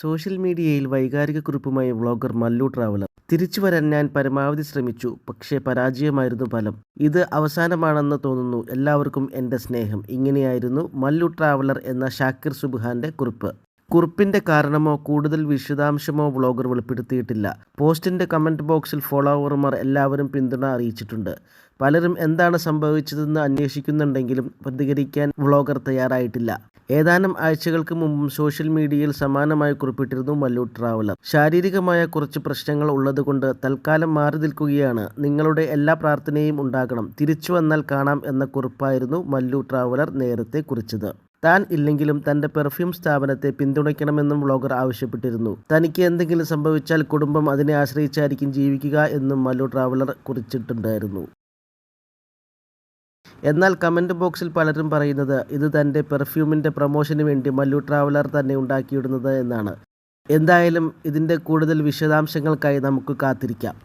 Social മീഡിയയിൽ വൈകാരിക കുറിപ്പുമായി vlogger Mallu traveller. തിരിച്ചു വരാൻ ഞാൻ പരമാവധി ശ്രമിച്ചു. പക്ഷേ പരാജയമായിരുന്നു ഫലം. ഇത് അവസാനമാണെന്ന് തോന്നുന്നു എല്ലാവർക്കും എന്റെ സ്നേഹം. ഇങ്ങനെയായിരുന്നു മല്ലു ട്രാവലർ എന്ന ഷാക്കിർ സുബ്ഹാന്റെ കുറിപ്പ്. കുറിപ്പിന്റെ കാരണമോ കൂടുതൽ വിശദാംശമോ വ്ളോഗർ വെളിപ്പെടുത്തിയിട്ടില്ല. പോസ്റ്റിന്റെ കമന്റ് ബോക്സിൽ ഫോളോവർമാർ എല്ലാവരും പിന്തുണ അറിയിച്ചിട്ടുണ്ട്. പലരും എന്താണ് സംഭവിച്ചതെന്ന് അന്വേഷിക്കുന്നുണ്ടെങ്കിലും പ്രതികരിക്കാൻ വ്ളോഗർ തയ്യാറായിട്ടില്ല. ഏതാനും ആഴ്ചകൾക്ക് മുമ്പും സോഷ്യൽ മീഡിയയിൽ സമാനമായി കുറിപ്പിട്ടിരുന്നു മല്ലു ട്രാവലർ. ശാരീരികമായ കുറച്ച് പ്രശ്നങ്ങൾ ഉള്ളതുകൊണ്ട് തൽക്കാലം മാറി നിൽക്കുകയാണ്. നിങ്ങളുടെ എല്ലാ പ്രാർത്ഥനയും ഉണ്ടാകണം. തിരിച്ചു വന്നാൽ കാണാം എന്ന കുറിപ്പായിരുന്നു മല്ലു ട്രാവലർ നേരത്തെ കുറിച്ചത്. താൻ ഇല്ലെങ്കിലും തന്റെ പെർഫ്യൂം സ്ഥാപനത്തെ പിന്തുണയ്ക്കണമെന്നും വ്ളോഗർ ആവശ്യപ്പെട്ടിരുന്നു. തനിക്ക് എന്തെങ്കിലും സംഭവിച്ചാൽ കുടുംബം അതിനെ ആശ്രയിച്ചായിരിക്കും ജീവിക്കുക എന്നും മല്ലു ട്രാവലർ കുറിച്ചിട്ടുണ്ടായിരുന്നു. എന്നാൽ കമന്റ് ബോക്സിൽ പലരും പറയുന്നത് ഇത് തന്റെ പെർഫ്യൂമിന്റെ പ്രൊമോഷന് വേണ്ടി മല്ലു ട്രാവലർ തന്നെ ഉണ്ടാക്കിയിടുന്നത് എന്നാണ്. എന്തായാലും ഇതിന്റെ കൂടുതൽ വിശദാംശങ്ങൾക്കായി നമുക്ക് കാത്തിരിക്കാം.